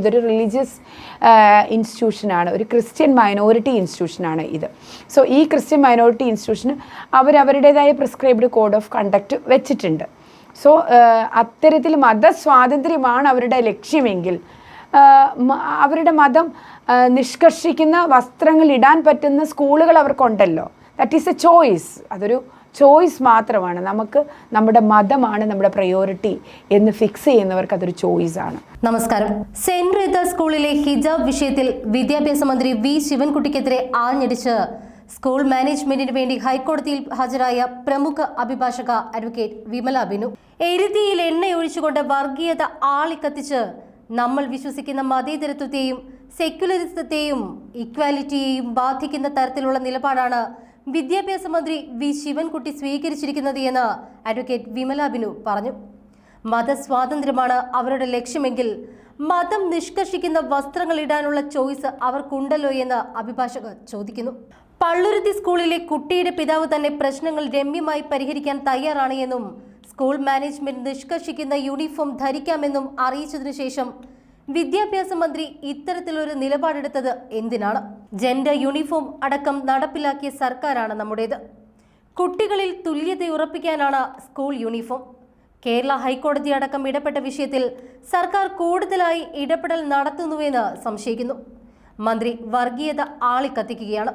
ഇതൊരു റിലീജിയസ് ഇൻസ്റ്റിറ്റ്യൂഷനാണ് ഒരു Christian minority ഇൻസ്റ്റിറ്റ്യൂഷനാണ് ഇത്. സോ ഈ ക്രിസ്ത്യൻ മൈനോറിറ്റി ഇൻസ്റ്റിറ്റ്യൂഷന് അവരവരുടേതായ പ്രിസ്ക്രൈബ്ഡ് കോഡ് ഓഫ് കണ്ടക്ട് വെച്ചിട്ടുണ്ട്. സോ അത്തരത്തിൽ മതസ്വാതന്ത്ര്യമാണ് അവരുടെ ലക്ഷ്യമെങ്കിൽ അവരുടെ മതം നിഷ്കർഷിക്കുന്ന വസ്ത്രങ്ങൾ ഇടാൻ പറ്റുന്ന സ്കൂളുകൾ അവർക്കുണ്ടല്ലോ. ദാറ്റ് ഈസ് എ ചോയ്സ് അതൊരു ചോയ്സ് മാത്രമാണ്. നമുക്ക് നമ്മുടെ മതമാണ് നമ്മുടെ പ്രയോറിറ്റി എന്ന് ഫിക്സ് ചെയ്യുന്നവർക്ക് അതൊരു ചോയ്സ് ആണ്. നമസ്കാരം. സെന്റ് റീത്ത സ്കൂളിലെ ഹിജാബ് വിഷയത്തിൽ വിദ്യാഭ്യാസ മന്ത്രി വി ശിവൻകുട്ടിക്കെതിരെ ആഞ്ഞടിച്ച് സ്കൂൾ മാനേജ്മെന്റിന് വേണ്ടി ഹൈക്കോടതിയിൽ ഹാജരായ പ്രമുഖ അഭിഭാഷക അഡ്വക്കേറ്റ് വിമല ബിനു. എരുതിയിൽ എണ്ണയൊഴിച്ചുകൊണ്ട് വർഗീയത ആളിക്കത്തിച്ച് നമ്മൾ വിശ്വസിക്കുന്ന മതേതരത്വത്തെയും സെക്യുലറിസത്തെയും ഇക്വാലിറ്റിയെയും ബാധിക്കുന്ന തരത്തിലുള്ള നിലപാടാണ് വിദ്യാഭ്യാസ മന്ത്രി വി ശിവൻകുട്ടി സ്വീകരിച്ചിരിക്കുന്നത് എന്ന് അഡ്വക്കേറ്റ് വിമല ബിനു പറഞ്ഞു. മതസ്വാതന്ത്ര്യമാണ് അവരുടെ ലക്ഷ്യമെങ്കിൽ മതം നിഷ്കർഷിക്കുന്ന വസ്ത്രങ്ങൾ ഇടാനുള്ള ചോയ്സ് അവർക്കുണ്ടല്ലോ എന്ന് അഭിഭാഷകർ ചോദിക്കുന്നു. പള്ളുരുത്തി സ്കൂളിലെ കുട്ടിയുടെ പിതാവ് തന്നെ പ്രശ്നങ്ങൾ രമ്യമായി പരിഹരിക്കാൻ തയ്യാറാണ് എന്നും സ്കൂൾ മാനേജ്മെന്റ് നിഷ്കർഷിക്കുന്ന യൂണിഫോം ധരിക്കാമെന്നും അറിയിച്ചതിനു ശേഷം വിദ്യാഭ്യാസ മന്ത്രി ഇത്തരത്തിലൊരു നിലപാടെടുത്തത് എന്തിനാണ്? ജെൻഡർ യൂണിഫോം അടക്കം നടപ്പിലാക്കിയ സർക്കാരാണ് നമ്മുടേത്. കുട്ടികളിൽ തുല്യത ഉറപ്പിക്കാനാണ് സ്കൂൾ യൂണിഫോം കേരള ഹൈക്കോടതി അടക്കം ഇടപെട്ട വിഷയത്തിൽ സർക്കാർ കൂടുതലായി ഇടപെടൽ നടത്തുന്നുവെന്ന് സംശയിക്കുന്നു. മന്ത്രി വർഗീയത ആളിക്കത്തിക്കുകയാണ്.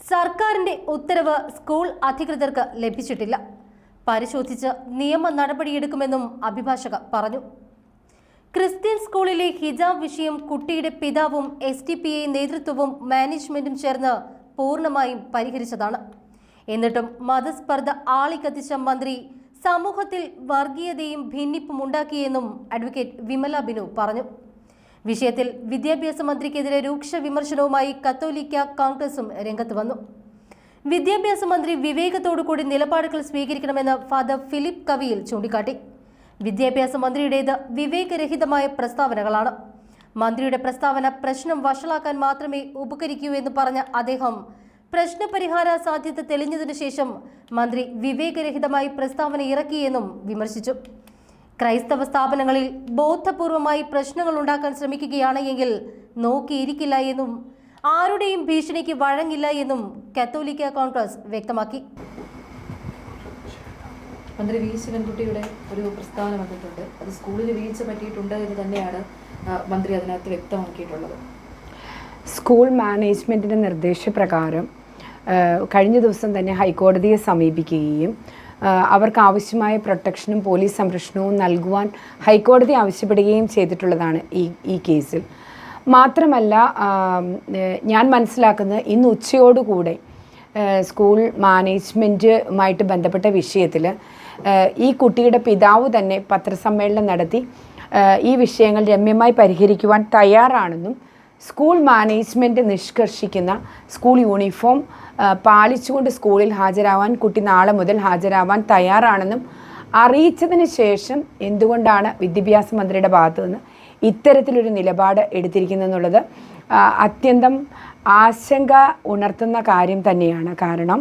സർക്കാരിന്റെ ഉത്തരവ് സ്കൂൾ അധികൃതർക്ക് ലഭിച്ചിട്ടില്ല. പരിശോധിച്ച് നിയമ നടപടിയെടുക്കുമെന്നും അഭിഭാഷക പറഞ്ഞു. ക്രിസ്ത്യൻ സ്കൂളിലെ ഹിജാബ് വിഷയം കുട്ടിയുടെ പിതാവും എസ് ടി പി ഐ നേതൃത്വവും മാനേജ്മെന്റും ചേർന്ന് പൂർണമായും പരിഹരിച്ചതാണ്. എന്നിട്ടും മതസ്പർദ്ധ ആളിക്കത്തിച്ച മന്ത്രി സമൂഹത്തിൽ വർഗീയതയും ഭിന്നിപ്പും ഉണ്ടാക്കിയെന്നും അഡ്വക്കേറ്റ് വിമല ബിനു പറഞ്ഞു. വിഷയത്തിൽ വിദ്യാഭ്യാസ മന്ത്രിക്കെതിരെ രൂക്ഷ വിമർശനവുമായി കത്തോലിക്ക കോൺഗ്രസും രംഗത്ത് വന്നു. വിദ്യാഭ്യാസ മന്ത്രി വിവേകത്തോടു കൂടി നിലപാടുകൾ സ്വീകരിക്കണമെന്ന് ഫാദർ ഫിലിപ്പ് കവിയിൽ ചൂണ്ടിക്കാട്ടി. വിദ്യാഭ്യാസ മന്ത്രിയുടേത് വിവേകരഹിതമായ പ്രസ്താവനകളാണ്. മന്ത്രിയുടെ പ്രസ്താവന പ്രശ്നം വഷളാക്കാൻ മാത്രമേ ഉപകരിക്കൂ എന്ന് പറഞ്ഞ അദ്ദേഹം പ്രശ്നപരിഹാര സാധ്യത തെളിഞ്ഞതിനു ശേഷം മന്ത്രി വിവേകരഹിതമായി പ്രസ്താവന ഇറക്കിയെന്നും വിമർശിച്ചു. ക്രൈസ്തവ സ്ഥാപനങ്ങളിൽ ബോധപൂർവമായി പ്രശ്നങ്ങൾ ഉണ്ടാക്കാൻ ശ്രമിക്കുകയാണ് എങ്കിൽ നോക്കിയിരിക്കില്ല എന്നും ആരുടെയും ഭീഷണിക്ക് വഴങ്ങില്ല എന്നും കത്തോലിക്ക കോൺഗ്രസ് വ്യക്തമാക്കി. മന്ത്രി വി. ശിവൻകുട്ടിയുടെ ഒരു പ്രസ്താവന വന്നിട്ടുണ്ട്. അത് സ്കൂളിൽ വീഴ്ച പറ്റിയിട്ടുണ്ട് എന്ന് തന്നെയാണ് മന്ത്രി അതിനകത്ത് വ്യക്തമാക്കിയിട്ടുള്ളത്. സ്കൂൾ മാനേജ്മെന്റിന്റെ നിർദ്ദേശപ്രകാരം കഴിഞ്ഞ ദിവസം തന്നെ ഹൈക്കോടതിയെ സമീപിക്കുകയും അവർക്ക് ആവശ്യമായ പ്രൊട്ടക്ഷനും പോലീസ് സംരക്ഷണവും നൽകുവാൻ ഹൈക്കോടതി ആവശ്യപ്പെടുകയും ചെയ്തിട്ടുള്ളതാണ് ഈ ഈ കേസിൽ. മാത്രമല്ല ഞാൻ മനസ്സിലാക്കുന്നത് ഇന്ന് ഉച്ചയോടുകൂടെ സ്കൂൾ മാനേജ്മെന്റുമായിട്ട് ബന്ധപ്പെട്ട വിഷയത്തിൽ ഈ കുട്ടിയുടെ പിതാവ് തന്നെ പത്രസമ്മേളനം നടത്തി. ഈ വിഷയങ്ങൾ രമ്യമായി പരിഹരിക്കുവാൻ തയ്യാറാണെന്നും സ്കൂൾ മാനേജ്മെന്റ് നിഷ്കർഷിക്കുന്ന സ്കൂൾ യൂണിഫോം പാലിച്ചുകൊണ്ട് സ്കൂളിൽ ഹാജരാവാൻ കുട്ടി നാളെ മുതൽ ഹാജരാവാൻ തയ്യാറാണെന്നും അറിയിച്ചതിന് ശേഷം എന്തുകൊണ്ടാണ് വിദ്യാഭ്യാസ മന്ത്രിയുടെ ഭാഗത്തു നിന്ന് ഇത്തരത്തിലൊരു നിലപാട് എടുത്തിരിക്കുന്നതെന്നുള്ളത് അത്യന്തം ആശങ്ക ഉണർത്തുന്ന കാര്യം തന്നെയാണ്. കാരണം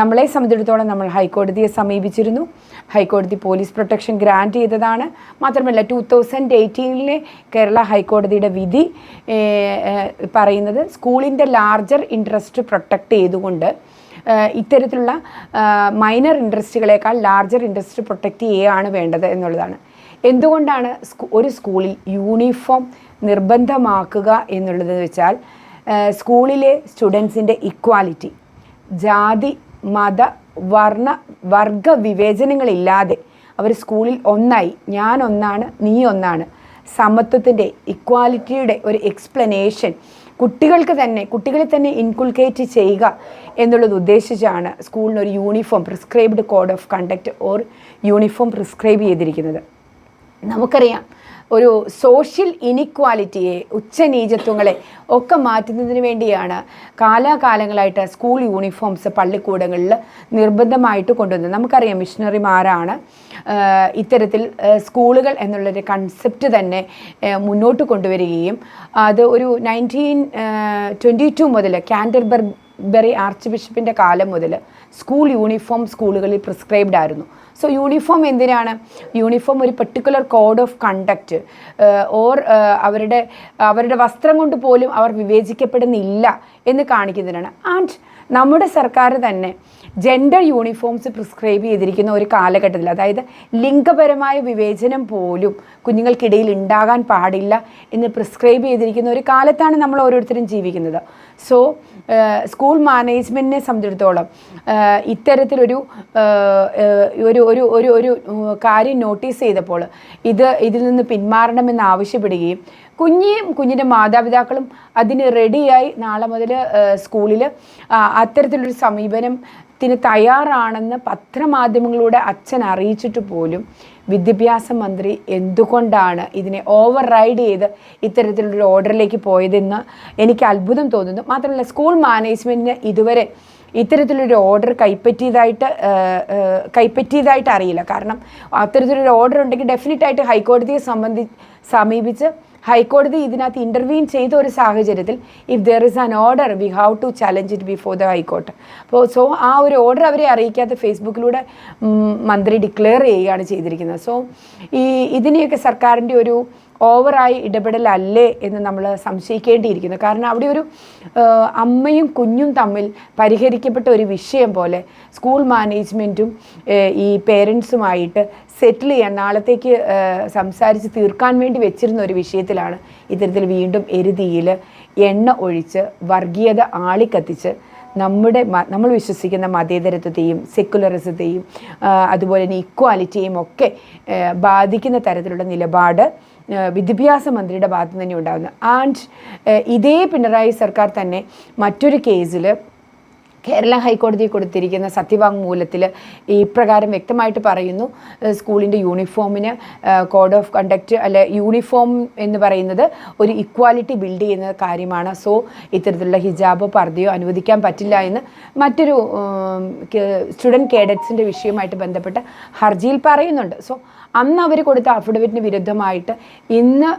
നമ്മളെ സംബന്ധിച്ചിടത്തോളം നമ്മൾ ഹൈക്കോടതിയെ സമീപിച്ചിരുന്നു. ഹൈക്കോടതി പോലീസ് പ്രൊട്ടക്ഷൻ ഗ്രാന്റ് ചെയ്തതാണ്. മാത്രമല്ല ടു തൗസൻഡ് എയ്റ്റീനിലെ കേരള ഹൈക്കോടതിയുടെ വിധി പറയുന്നത് സ്കൂളിന്റെ ലാർജർ ഇൻട്രസ്റ്റ് പ്രൊട്ടക്റ്റ് ചെയ്തുകൊണ്ട് ഇത്തരത്തിലുള്ള മൈനർ ഇൻട്രസ്റ്റുകളേക്കാൾ ലാർജർ ഇൻട്രസ്റ്റ് പ്രൊട്ടക്റ്റ് ചെയ്യുകയാണ് വേണ്ടത് എന്നുള്ളതാണ്. എന്തുകൊണ്ടാണ് ഒരു സ്കൂളിൽ യൂണിഫോം നിർബന്ധമാക്കുക എന്നുള്ളത് വെച്ചാൽ സ്കൂളിലെ സ്റ്റുഡൻസിന്റെ ഇക്വാലിറ്റി ജാതി മത വർണ വർഗ വിവേചനങ്ങളില്ലാതെ അവർ സ്കൂളിൽ ഒന്നായി. ഞാൻ ഒന്നാണ് നീ ഒന്നാണ്. സമത്വത്തിന്റെ ഇക്വാലിറ്റിയുടെ ഒരു എക്സ്പ്ലനേഷൻ കുട്ടികൾക്ക് തന്നെ കുട്ടികളെ തന്നെ ഇൻകുൾക്കേറ്റ് ചെയ്യുക എന്നുള്ളത് ഉദ്ദേശിച്ചാണ് സ്കൂളിന് ഒരു uniform prescribed code of conduct or uniform prescribe ചെയ്തിരിക്കുന്നത്. നമുക്കറിയാം ഒരു സോഷ്യൽ ഇനിക്വാലിറ്റിയെ ഉച്ചനീചത്വങ്ങളെ ഒക്കെ മാറ്റുന്നതിന് വേണ്ടിയാണ് കാലാകാലങ്ങളായിട്ട് സ്കൂൾ യൂണിഫോംസ് പള്ളിക്കൂടങ്ങളിൽ നിർബന്ധമായിട്ട് കൊണ്ടുവന്നത്. നമുക്കറിയാം മിഷണറിമാരാണ് ഇത്തരത്തിൽ സ്കൂളുകൾ എന്നുള്ളൊരു കൺസെപ്റ്റ് തന്നെ മുന്നോട്ട് കൊണ്ടുവരികയും അത് ഒരു നയന്റീൻ ട്വന്റി ടു മുതൽ കാൻഡർബർഗ് കാന്റർബറി ആർച്ച് ബിഷപ്പിന്റെ കാലം മുതൽ സ്കൂൾ യൂണിഫോം സ്കൂളുകളിൽ പ്രിസ്ക്രൈബ്ഡ് ആയിരുന്നു. സോ യൂണിഫോം എന്തിനാണ്? യൂണിഫോം ഒരു particular code of conduct or അവരുടെ അവരുടെ വസ്ത്രം കൊണ്ട് പോലും അവർ വിവേചിക്കപ്പെടുന്നില്ല എന്ന് കാണിക്കുന്നതിനാണ്. ആൻഡ് നമ്മുടെ സർക്കാർ തന്നെ ജെൻഡർ യൂണിഫോംസ് പ്രിസ്ക്രൈബ് ചെയ്തിരിക്കുന്ന ഒരു കാലഘട്ടത്തിൽ അതായത് ലിംഗപരമായ വിവേചനം പോലും കുഞ്ഞുങ്ങൾക്കിടയിൽ ഉണ്ടാകാൻ പാടില്ല എന്ന് പ്രിസ്ക്രൈബ് ചെയ്തിരിക്കുന്ന ഒരു കാലത്താണ് നമ്മൾ ഓരോരുത്തരും ജീവിക്കുന്നത്. സോ സ്കൂൾ മാനേജ്മെന്റിനെ സംബന്ധിച്ചിടത്തോളം ഇത്തരത്തിലൊരു ഒരു ഒരു ഒരു ഒരു കാര്യം നോട്ടീസ് ചെയ്തപ്പോൾ ഇത് ഇതിൽ നിന്ന് പിന്മാറണമെന്ന് ആവശ്യപ്പെടുകയും കുഞ്ഞിയും കുഞ്ഞിന്റെ മാതാപിതാക്കളും അതിന് റെഡിയായി നാളെ മുതൽ സ്കൂളിൽ അത്തരത്തിലൊരു സമീപനത്തിന് തയ്യാറാണെന്ന് പത്രമാധ്യമങ്ങളിലൂടെ അച്ഛൻ അറിയിച്ചിട്ട് പോലും വിദ്യാഭ്യാസ മന്ത്രി എന്തുകൊണ്ടാണ് ഇതിനെ ഓവർ റൈഡ് ചെയ്ത് ഇത്തരത്തിലൊരു ഓർഡറിലേക്ക് പോയതെന്ന് എനിക്ക് അത്ഭുതം തോന്നുന്നു. മാത്രമല്ല സ്കൂൾ മാനേജ്മെന്റിന് ഇതുവരെ ഇത്തരത്തിലൊരു ഓർഡർ കൈപ്പറ്റിയതായിട്ട് കൈപ്പറ്റിയതായിട്ട് അറിയില്ല. കാരണം അത്തരത്തിലൊരു ഓർഡർ ഉണ്ടെങ്കിൽ ഡെഫിനറ്റായിട്ട് ഹൈക്കോടതിയെ സംബന്ധി സമീപിച്ച് ഹൈക്കോടതി ഇതിനകത്ത് ഇന്റർവീൻ ചെയ്ത ഒരു സാഹചര്യത്തിൽ if there is an order we have to challenge it before the high court അപ്പോൾ സോ ആ ഒരു ഓർഡർ അവരെ അറിയിക്കാത്ത ഫേസ്ബുക്കിലൂടെ മന്ത്രി ഡിക്ലെയർ ചെയ്യുകയാണ് ചെയ്തിരിക്കുന്നത്. സോ ഈ ഇതിനെയൊക്കെ സർക്കാരിന്റെ ഒരു ഓവറായി ഇടപെടലല്ലേ എന്ന് നമ്മൾ സംശയിക്കേണ്ടിയിരിക്കുന്നു. കാരണം അവിടെ ഒരു അമ്മയും കുഞ്ഞും തമ്മിൽ പരിഹരിക്കപ്പെട്ട ഒരു വിഷയം പോലെ സ്കൂൾ മാനേജ്മെന്റും ഈ പേരൻസുമായിട്ട് സെറ്റിൽ ചെയ്യാൻ നാളത്തേക്ക് സംസാരിച്ച് തീർക്കാൻ വേണ്ടി വെച്ചിരുന്ന ഒരു വിഷയത്തിലാണ് ഇത്തരത്തിൽ വീണ്ടും എരുതിയിൽ എണ്ണ ഒഴിച്ച് വർഗീയത ആളിക്കത്തിച്ച് നമ്മുടെ നമ്മൾ വിശ്വസിക്കുന്ന മതേതരത്വത്തെയും സെക്കുലറിസത്തെയും അതുപോലെ തന്നെ ഇക്വാലിറ്റിയെയും ഒക്കെ ബാധിക്കുന്ന തരത്തിലുള്ള നിലപാട് വിദ്യാഭ്യാസ മന്ത്രിയുടെ ഭാഗത്തു തന്നെ ഉണ്ടാകുന്നത് ആൻഡ് ഇതേ പിണറായി സർക്കാർ തന്നെ മറ്റൊരു കേസിൽ കേരള ഹൈക്കോടതി കൊടുത്തിരിക്കുന്ന സത്യവാങ്മൂലത്തിൽ ഈ പ്രകാരം വ്യക്തമായിട്ട് പറയുന്നു. സ്കൂളിന്റെ യൂണിഫോമിന് കോഡ് ഓഫ് കണ്ടക്റ്റ് അല്ലെ യൂണിഫോം എന്ന് പറയുന്നത് ഒരു ഇക്വാലിറ്റി ബിൽഡ് ചെയ്യുന്ന കാര്യമാണ്. സോ ഇത്തരത്തിലുള്ള ഹിജാബോ പർദ്ദയോ അനുവദിക്കാൻ പറ്റില്ല എന്ന് മറ്റൊരു സ്റ്റുഡന്റ് കേഡറ്റ്സിന്റെ വിഷയവുമായിട്ട് ബന്ധപ്പെട്ട് ഹർജിയിൽ പറയുന്നുണ്ട്. സോ അന്ന് അവർ കൊടുത്ത അഫിഡവിറ്റിന് വിരുദ്ധമായിട്ട് ഇന്ന്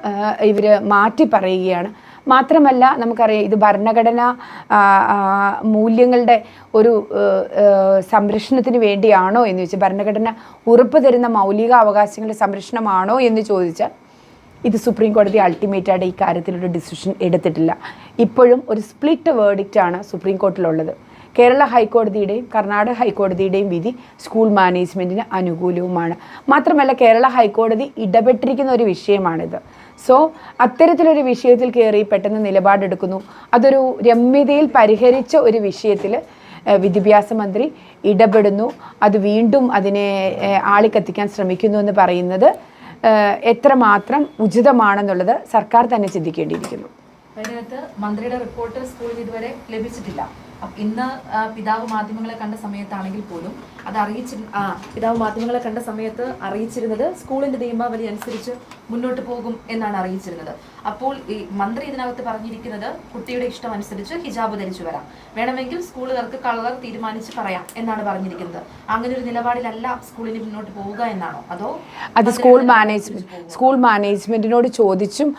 ഇവർ മാറ്റി പറയുകയാണ്. മാത്രമല്ല നമുക്കറിയാം ഇത് ഭരണഘടന മൂല്യങ്ങളുടെ ഒരു സംരക്ഷണത്തിന് വേണ്ടിയാണോ എന്ന് ചോദിച്ചാൽ ഭരണഘടന ഉറപ്പ് തരുന്ന മൗലിക അവകാശങ്ങളുടെ സംരക്ഷണമാണോ എന്ന് ചോദിച്ചാൽ ഇത് സുപ്രീം കോടതി അൾട്ടിമേറ്റായിട്ട് ഈ കാര്യത്തിലൊരു ഡിസിഷൻ എടുത്തിട്ടില്ല. ഇപ്പോഴും ഒരു സ്പ്ലിറ്റ് വേർഡിക്റ്റാണ് സുപ്രീം കോർട്ടിലുള്ളത് കേരള ഹൈക്കോടതിയുടെയും കർണാടക ഹൈക്കോടതിയുടെയും വിധി സ്കൂൾ മാനേജ്മെന്റിന് അനുകൂലവുമാണ്. മാത്രമല്ല കേരള ഹൈക്കോടതി ഇടപെട്ടിരിക്കുന്ന ഒരു വിഷയമാണിത്. സോ അത്തരത്തിലൊരു വിഷയത്തിൽ കയറി പെട്ടെന്ന് നിലപാടെടുക്കുന്നു. അതൊരു രമ്യതയിൽ പരിഹരിച്ച ഒരു വിഷയത്തിൽ വിദ്യാഭ്യാസ മന്ത്രി ഇടപെടുന്നു. അത് വീണ്ടും അതിനെ ആളിക്കത്തിക്കാൻ ശ്രമിക്കുന്നു എന്ന് പറയുന്നത് എത്രമാത്രം ഉചിതമാണെന്നുള്ളത് സർക്കാർ തന്നെ ചിന്തിക്കേണ്ടിയിരിക്കുന്നു. മന്ത്രിയുടെ റിപ്പോർട്ട് സ്കൂളിൽ ഇതുവരെ ലഭിച്ചിട്ടില്ല. ഇന്ന് പിതാവ് മാധ്യമങ്ങളെ കണ്ട സമയത്താണെങ്കിൽ പോലും അത് അറിയിച്ചി ആ പിതാവ് മാധ്യമങ്ങളെ കണ്ട സമയത്ത് അറിയിച്ചിരുന്നത് സ്കൂളിന്റെ നിയമാവലി അനുസരിച്ച് മുന്നോട്ട് പോകും എന്നാണ് അറിയിച്ചിരുന്നത്. അപ്പോൾ ഈ മന്ത്രി ഇതിനകത്ത് പറഞ്ഞിരിക്കുന്നത് കുട്ടിയുടെ ഇഷ്ടം അനുസരിച്ച് ഹിജാബ് ധരിച്ചു വരാം. വേണമെങ്കിൽ സ്കൂളുകാർക്ക് കളർ തീരുമാനിച്ച് പറയാം എന്നാണ് പറഞ്ഞിരിക്കുന്നത്. അങ്ങനെ ഒരു നിലപാടിലല്ല സ്കൂളിന് മുന്നോട്ട് പോവുക എന്നാണോ? അതോ അത് സ്കൂൾ മാനേജ്മെന്റ് സ്കൂൾ മാനേജ്മെന്റിനോട് ചോദിച്ചും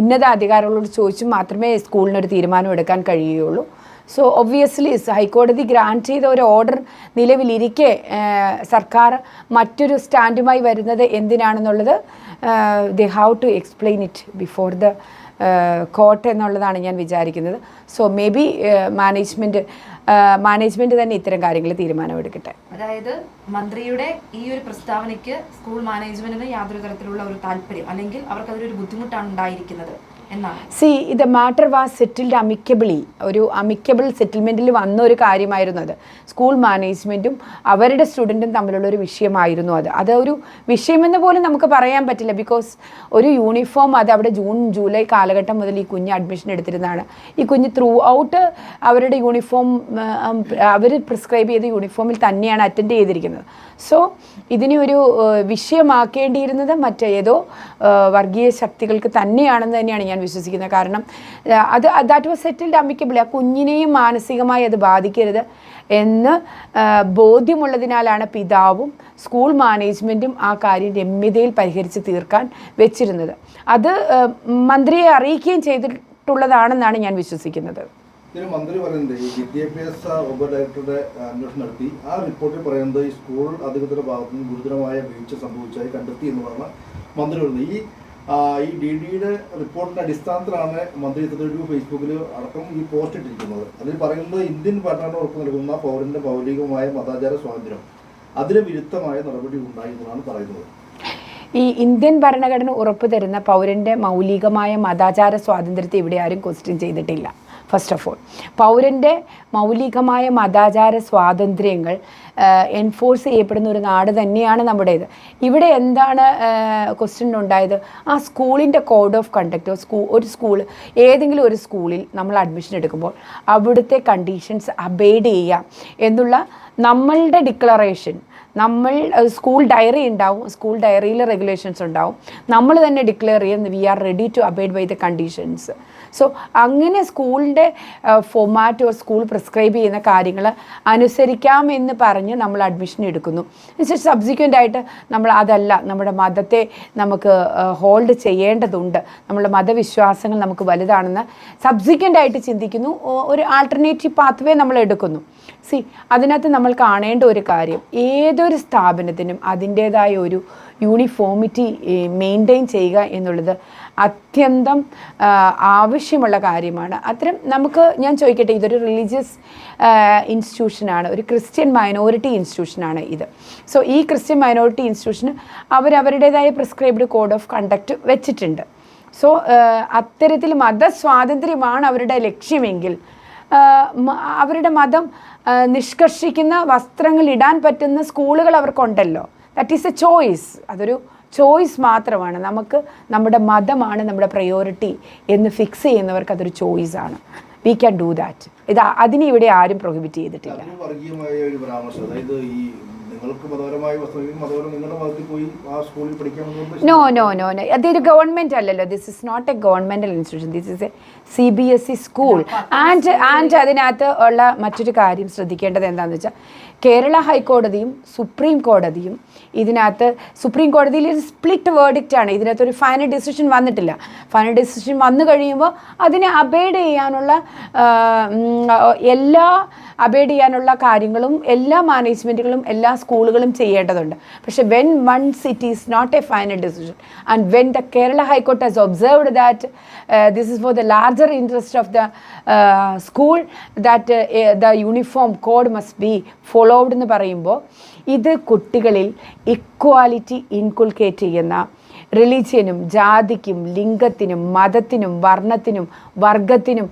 ഉന്നത അധികാരികളോട് ചോദിച്ചും മാത്രമേ സ്കൂളിനൊരു തീരുമാനം എടുക്കാൻ കഴിയുകയുള്ളൂ സോ ഒബ്വിയസ്ലി ഹൈക്കോടതി ഗ്രാന്റ് ചെയ്ത ഒരു ഓർഡർ നിലവിലിരിക്കെ സർക്കാർ മറ്റൊരു സ്റ്റാൻഡുമായി വരുന്നത് എന്തിനാണെന്നുള്ളത് the how to explain it before the court എന്നുള്ളതാണ് ഞാൻ വിചാരിക്കുന്നത്. So may be management management തന്നെ ഇത്തരം കാര്യങ്ങൾ തീരുമാനമെടുക്കട്ടെ. അതായത് മന്ത്രിയുടെ ഈ ഒരു പ്രസ്താവനയ്ക്ക് സ്കൂൾ മാനേജ്മെന്റിന് യാതൊരു തരത്തിലുള്ള ഒരു താല്പര്യം അല്ലെങ്കിൽ അവർക്ക് ബുദ്ധിമുട്ടാണ് ഉണ്ടായിരിക്കുന്നത്. സി ഇത് മാറ്റർ വാസ് സെറ്റിൽഡ് അമിക്കബിളി ഒരു അമിക്കബിൾ സെറ്റിൽമെന്റിൽ വന്ന ഒരു കാര്യമായിരുന്നു അത്. സ്കൂൾ മാനേജ്മെന്റും അവരുടെ സ്റ്റുഡന്റും തമ്മിലുള്ള ഒരു വിഷയമായിരുന്നു അത്. അത് ഒരു വിഷയമെന്ന് പോലും നമുക്ക് പറയാൻ പറ്റില്ല. ബിക്കോസ് ഒരു യൂണിഫോം അത് അവിടെ ജൂൺ ജൂലൈ കാലഘട്ടം മുതൽ ഈ കുഞ്ഞ് അഡ്മിഷൻ എടുത്തിരുന്നതാണ്. ഈ കുഞ്ഞ് ത്രൂ ഔട്ട് അവരുടെ യൂണിഫോം അവർ പ്രിസ്ക്രൈബ് ചെയ്ത യൂണിഫോമിൽ തന്നെയാണ് അറ്റൻഡ് ചെയ്തിരിക്കുന്നത്. സോ ഇതിനെ ഒരു വിഷയമാക്കേണ്ടിയിരുന്നത് മറ്റേതോ വർഗീയ ശക്തികൾക്ക് തന്നെയാണെന്ന് തന്നെയാണ് ഞാൻ വിശ്വസിക്കുന്നത് കാരണം. അത് ദാറ്റ് വാസ് സെറ്റിൽഡ് അമിക്കബിളി ആ കുഞ്ഞിനെയും മാനസികമായി അത് ബാധിക്കരുത് എന്ന് ബോധ്യമുള്ളതിനാലാണ് പിതാവും സ്കൂൾ മാനേജ്മെന്റും ആ കാര്യം രമ്യതയിൽ പരിഹരിച്ച് തീർക്കാൻ വെച്ചിരുന്നത്. അത് മന്ത്രിയെ അറിയിക്കുകയും ചെയ്തിട്ടുള്ളതാണെന്നാണ് ഞാൻ വിശ്വസിക്കുന്നത്. മന്ത്രി പറയുന്നത് ഈ വിദ്യാഭ്യാസ ഉപഡയറക്ടറുടെ അന്വേഷണം നടത്തി. ആ റിപ്പോർട്ടിൽ പറയുന്നത് ഈ സ്കൂൾ അധികൃതരുടെ ഭാഗത്തു നിന്ന് ഗുരുതരമായ വീഴ്ച സംഭവിച്ചതായി കണ്ടെത്തി എന്നുള്ളതാണ് മന്ത്രി പറയുന്നത്. ഈ ഈ ഡി ഡിയുടെ റിപ്പോർട്ടിന്റെ അടിസ്ഥാനത്തിലാണ് മന്ത്രി ഇത്തരത്തിൽ ഫേസ്ബുക്കിൽ അടക്കം ഈ പോസ്റ്റ് ഇട്ടിരിക്കുന്നത്. അതിൽ പറയുന്നത് ഇന്ത്യൻ ഭരണഘടന ഉറപ്പ് നൽകുന്ന പൗരന്റെ മൗലികമായ മതാചാര സ്വാതന്ത്ര്യം. അതിന് വിരുദ്ധമായ നടപടി ഉണ്ടായി എന്നാണ് പറയുന്നത്. ഈ ഇന്ത്യൻ ഭരണഘടന ഉറപ്പു തരുന്ന പൗരന്റെ മൗലികമായ മതാചാര സ്വാതന്ത്ര്യത്തെ ഇവിടെ ആരും ക്വസ്റ്റ്യൻ ചെയ്തിട്ടില്ല. ഫസ്റ്റ് ഓഫ് ഓൾ പൗരന്റെ മൗലികമായ മതാചാര സ്വാതന്ത്ര്യങ്ങൾ എൻഫോഴ്സ് ചെയ്യപ്പെടുന്ന ഒരു നാട് തന്നെയാണ് നമ്മുടേത്. ഇവിടെ എന്താണ് ക്വസ്റ്റ്യൻ ഉണ്ടായത്? ആ സ്കൂളിന്റെ കോഡ് ഓഫ് കണ്ടക്ട് സ്കൂ ഒരു സ്കൂൾ ഏതെങ്കിലും ഒരു സ്കൂളിൽ നമ്മൾ അഡ്മിഷൻ എടുക്കുമ്പോൾ അവിടുത്തെ കണ്ടീഷൻസ് അബൈഡ് ചെയ്യാം എന്നുള്ള നമ്മളുടെ ഡിക്ലറേഷൻ നമ്മൾ സ്കൂൾ ഡയറി ഉണ്ടാവും സ്കൂൾ ഡയറിയിൽ റെഗുലേഷൻസ് ഉണ്ടാവും. നമ്മൾ തന്നെ ഡിക്ലെയർ ചെയ്യുന്ന we are ready to abide by the conditions so അങ്ങനെ സ്കൂളിന്റെ ഫോമാറ്റ് സ്കൂൾ പ്രിസ്ക്രൈബ് ചെയ്യുന്ന കാര്യങ്ങൾ അനുസരിക്കാമെന്ന് പറഞ്ഞ് നമ്മൾ അഡ്മിഷൻ എടുക്കുന്നു. സബ്സിക്വന്റ് ആയിട്ട് നമ്മൾ അതല്ല നമ്മുടെ മതത്തെ നമുക്ക് ഹോൾഡ് ചെയ്യേണ്ടതുണ്ട്. നമ്മുടെ മതവിശ്വാസങ്ങൾ നമുക്ക് വലുതാണെന്ന് സബ്സിക്വന്റ് ആയിട്ട് ചിന്തിക്കുന്നു. ഒരു ആൾട്ടർനേറ്റീവ് പാത്വേ നമ്മൾ എടുക്കുന്നു. സി അതിനകത്ത് നമ്മൾ കാണേണ്ട ഒരു കാര്യം ഏതൊരു സ്ഥാപനത്തിനും അതിന്റേതായ ഒരു യൂണിഫോമിറ്റി മെയിന്റെയിൻ ചെയ്യുക എന്നുള്ളത് അത്യന്തം ആവശ്യമുള്ള കാര്യമാണ്. അത്തരം നമുക്ക് ഞാൻ ചോദിക്കട്ടെ ഇതൊരു റിലീജിയസ് ഇൻസ്റ്റിറ്റ്യൂഷനാണ് ഒരു ക്രിസ്ത്യൻ മൈനോറിറ്റി ഇൻസ്റ്റിറ്റ്യൂഷനാണ് ഇത്. സോ ഈ ക്രിസ്ത്യൻ മൈനോറിറ്റി ഇൻസ്റ്റിറ്റ്യൂഷന് അവരവരുടേതായ പ്രിസ്ക്രൈബ്ഡ് കോഡ് ഓഫ് കണ്ടക്റ്റ് വെച്ചിട്ടുണ്ട്. സോ അത്തരത്തിൽ മതസ്വാതന്ത്ര്യമാണ് അവരുടെ ലക്ഷ്യമെങ്കിൽ അവരുടെ മതം നിഷ്കർഷിക്കുന്ന വസ്ത്രങ്ങൾ ഇടാൻ പറ്റുന്ന സ്കൂളുകൾ അവർക്കുണ്ടല്ലോ. ദാറ്റ് ഈസ് എ ചോയ്സ് അതൊരു ചോയ്സ് മാത്രമാണ്. നമുക്ക് നമ്മുടെ മതമാണ് നമ്മുടെ പ്രയോറിറ്റി എന്ന് ഫിക്സ് ചെയ്യുന്നവർക്ക് അതൊരു ചോയ്സ് ആണ്. വി ക്യാൻ ഡൂ ദാറ്റ് ഇത് അതിനെ ഇവിടെ ആരും പ്രൊഹിബിറ്റ് ചെയ്തിട്ടില്ല. നിങ്ങൾക്ക് മതപരമായ മതപരം നിങ്ങളുടെ മതത്തിൽ പോയി ആ സ്കൂളിൽ പഠിക്കാമെന്ന് നോ നോ നോ നോ അതൊരു ഗവൺമെന്റ് അല്ലല്ലോ. This is not a governmental institution this is a C B S E school and and അതിനകത്ത് ഉള്ള മറ്റൊരു കാര്യം ശ്രദ്ധിക്കേണ്ടത് എന്താണെന്ന് വെച്ചാൽ കേരള ഹൈക്കോടതിയും സുപ്രീം കോടതിയും ഇതിനകത്ത് സുപ്രീം കോടതിയിൽ ഒരു സ്പ്ലിറ്റ് വേർഡിക്റ്റ് ആണ്. ഇതിനകത്ത് ഒരു ഫൈനൽ ഡിസിഷൻ വന്നിട്ടില്ല. ഫൈനൽ ഡിസിഷൻ വന്നു കഴിയുമ്പോൾ അതിനെ അബേഡ് ചെയ്യാനുള്ള എല്ലാ അബൈഡ് ചെയ്യാനുള്ള കാര്യങ്ങളും എല്ലാ മാനേജ്മെന്റുകളും എല്ലാ സ്കൂളുകളും ചെയ്യേണ്ടതുണ്ട്. പക്ഷെ when once it is not a final decision and when the Kerala high court has observed that this is for the larger interest of the school that the uniform code must be followed എന്ന് പറയുമ്പോൾ ഇത് കുട്ടികളിൽ equality ഇൻകുൽക്കേറ്റ് ചെയ്യുന്ന റിലീജിയനും ജാതിക്കും ലിംഗത്തിനും മതത്തിനും വർണത്തിനും വർഗത്തിനും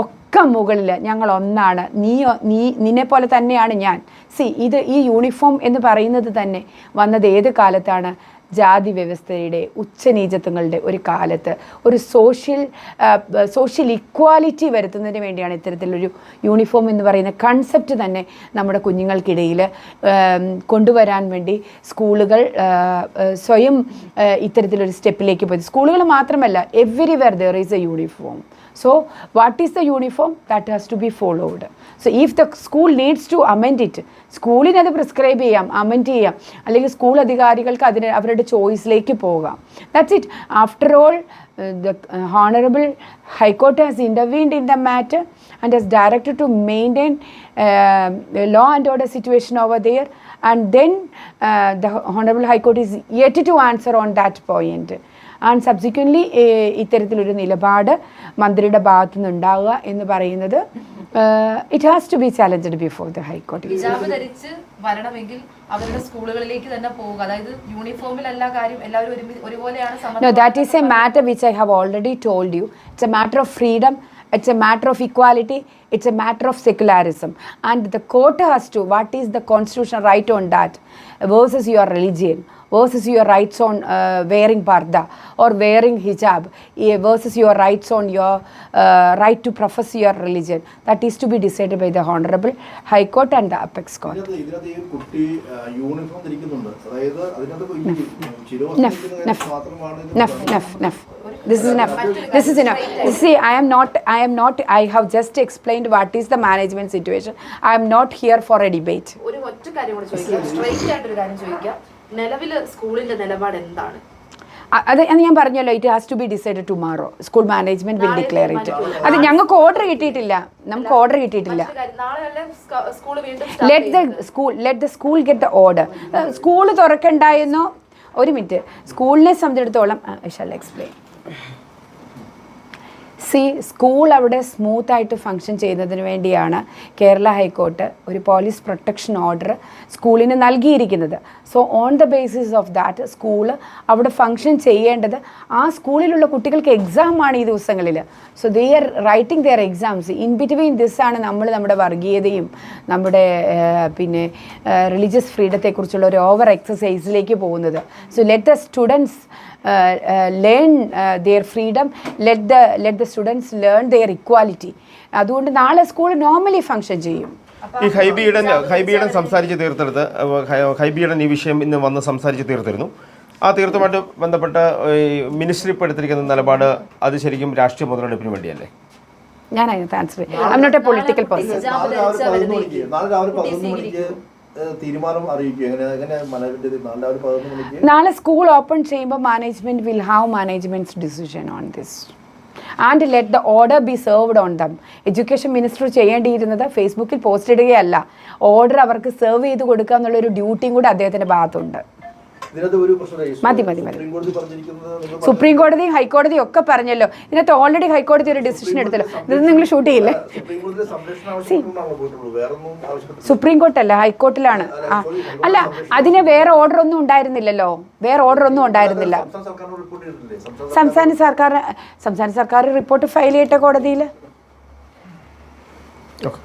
ഒക്കെ മുകളിൽ ഞങ്ങൾ ഒന്നാണ്. നീ നീ നിന്നെ പോലെ തന്നെയാണ് ഞാൻ. സി ഇത് ഈ യൂണിഫോം എന്ന് പറയുന്നത് തന്നെ വന്നത് ഏത് കാലത്താണ്? ജാതി വ്യവസ്ഥയുടെ ഉച്ചനീചത്വങ്ങളുടെ ഒരു കാലത്ത് ഒരു സോഷ്യൽ സോഷ്യൽ ഇക്വാലിറ്റി വരുത്തുന്നതിന് വേണ്ടിയാണ് ഇത്തരത്തിലൊരു യൂണിഫോം എന്ന് പറയുന്ന കൺസെപ്റ്റ് തന്നെ നമ്മുടെ കുഞ്ഞുങ്ങൾക്കിടയിൽ കൊണ്ടുവരാൻ വേണ്ടി സ്കൂളുകൾ സ്വയം ഇത്തരത്തിലൊരു സ്റ്റെപ്പിലേക്ക് പോയി സ്കൂളുകൾ മാത്രമല്ല everywhere there is a uniform so what is the uniform that has to be followed so if the school needs to amend it സ്കൂളിന് അത് പ്രിസ്ക്രൈബ് ചെയ്യാം അമെൻഡ് ചെയ്യാം അല്ലെങ്കിൽ സ്കൂൾ അധികാരികൾക്ക് അതിന് അവരുടെ ചോയ്സിലേക്ക് പോകാം that's it after all the honourable high court has intervened in the matter and has directed to maintain uh, law and order situation over there and then uh, the honorable high court is yet to answer on that point And subsequently ഇത്തരത്തിലൊരു നിലപാട് മന്ത്രിയുടെ ഭാഗത്തു നിന്നുണ്ടാവുക എന്ന് പറയുന്നത് it has to be challenged before the ഹൈക്കോടതി ഹിജാബ് ധരിച്ച് വരണമെങ്കിൽ അവരുടെ സ്കൂളുകളിലേക്ക് തന്നെ പോവുക. അതായത് യൂണിഫോമിൽ എല്ലാ കാര്യം എല്ലാവരും മാറ്റർ ഒരുപോലെയാണ് No, it's a matter of equality, it's a matter of secularism. And the court has to, what is the constitutional right on that? Versus your religion? versus your rights on uh, wearing parda or wearing hijab. Versus your rights on your uh, right to profess your religion. That is to be decided by the honorable high court and the apex court. this is enough this is enough. see i am not i am not i have just explained what is the management situation? I am not here for a debate. ഒരു ഒറ്റ കാര്യം കൂടെ ചോദിക്കാം. Straight ആയിട്ടൊരു കാര്യം ചോദിക്കാം. നിലവിൽ സ്കൂളിന്റെ നിലപാട് എന്താണ്? അത് ഞാൻ പറഞ്ഞല്ലോ it has to be decide tomorrow school management will declare it അത് ഞങ്ങൾക്ക് ഓർഡർ കിട്ടിയിട്ടില്ല. നമുക്ക് ഓർഡർ കിട്ടിയിട്ടില്ല. Let the school let the school get the order school തുറക്കണ്ടായിരുന്നോ ഒരു മിനിറ്റ് സ്കൂളിനെ സംബന്ധിച്ചിടത്തോളം I shall explain see school അവിടെ സ്മൂത്തായിട്ട് ഫങ്ഷൻ ചെയ്യുന്നതിന് വേണ്ടിയാണ് കേരള ഹൈക്കോർട്ട് ഒരു പോലീസ് പ്രൊട്ടക്ഷൻ ഓർഡർ സ്കൂളിന് നൽകിയിരിക്കുന്നത്. So on the basis of that school അവിടെ ഫങ്ഷൻ ചെയ്യേണ്ടത് ആ സ്കൂളിലുള്ള കുട്ടികൾക്ക് എക്സാം ആണ് ഈ ദിവസങ്ങളിൽ. So they are writing their exams in between this ആണ് നമ്മൾ നമ്മുടെ വർഗീയതയും നമ്മുടെ പിന്നെ റിലീജിയസ് ഫ്രീഡത്തെക്കുറിച്ചുള്ള ഒരു ഓവർ എക്സസൈസിലേക്ക് പോകുന്നത്. So let the students learn their freedom let the let the students learn their equality അതുകൊണ്ട് നാളെ സ്കൂൾ നോർമലി ഫങ്ഷൻ ചെയ്യും. ഈ ഹൈബിയുടെ ഹൈബിയുടെ സംസാരിച്ച് തീർത്തെടുത്ത് ഹൈബിയുടെ ഈ വിഷയം ഇന്ന് വന്ന് സംസാരിച്ച് തീർത്തിരുന്നു. ആ തീർത്തുമായിട്ട് ബന്ധപ്പെട്ട് ഈ മിനിസ്ട്രി ഇപ്പോൾ എടുത്തിരിക്കുന്ന നിലപാട് അത് ശരിക്കും രാഷ്ട്രീയ മുതലെടുപ്പിന് വേണ്ടിയല്ലേ? ഞാൻ അതിനകത്ത് answer I'm not a political person തീരുമാനം നാളെ മണിക്ക്? നാളെ സ്കൂൾ ഓപ്പൺ ചെയ്യുമ്പോൾ management will have managements decision on this and let the order be served on them education minister ചെയ്യേണ്ടിയിരുന്നത് ഫേസ്ബുക്കിൽ പോസ്റ്റ് ഇടുകയല്ല. ഓർഡർ അവർക്ക് സെർവ് ചെയ്ത് കൊടുക്കുക എന്നുള്ളൊരു ഡ്യൂട്ടിയും കൂടി അദ്ദേഹത്തിന്റെ ഭാഗത്തുണ്ട്. മതി, മതി, മതി. സുപ്രീം കോടതി ഹൈക്കോടതി കോടതിയും ഹൈക്കോടതിയും ഒക്കെ പറഞ്ഞല്ലോ. ഇതിനകത്ത് ഓൾറെഡി ഹൈക്കോടതി ഒരു ഡിസിഷൻ എടുത്തല്ലോ. ഇത് നിങ്ങൾ ഷൂട്ട് ചെയ്യില്ലേ? സുപ്രീം കോർട്ടല്ല ഹൈക്കോർട്ടിലാണ്. ആ. അല്ല അതിന് വേറെ ഓർഡർ ഒന്നും ഉണ്ടായിരുന്നില്ലല്ലോ. വേറെ ഓർഡർ ഒന്നും ഉണ്ടായിരുന്നില്ല. സംസ്ഥാന സർക്കാരിനോട് റിപ്പോർട്ട് ചെയ്തിട്ടില്ലേ? സംസ്ഥാന സംസ്ഥാന സർക്കാർ സംസ്ഥാന സർക്കാർ റിപ്പോർട്ട് ഫയൽ ചെയ്യട്ടെ കോടതിയിൽ ഓക്കെ.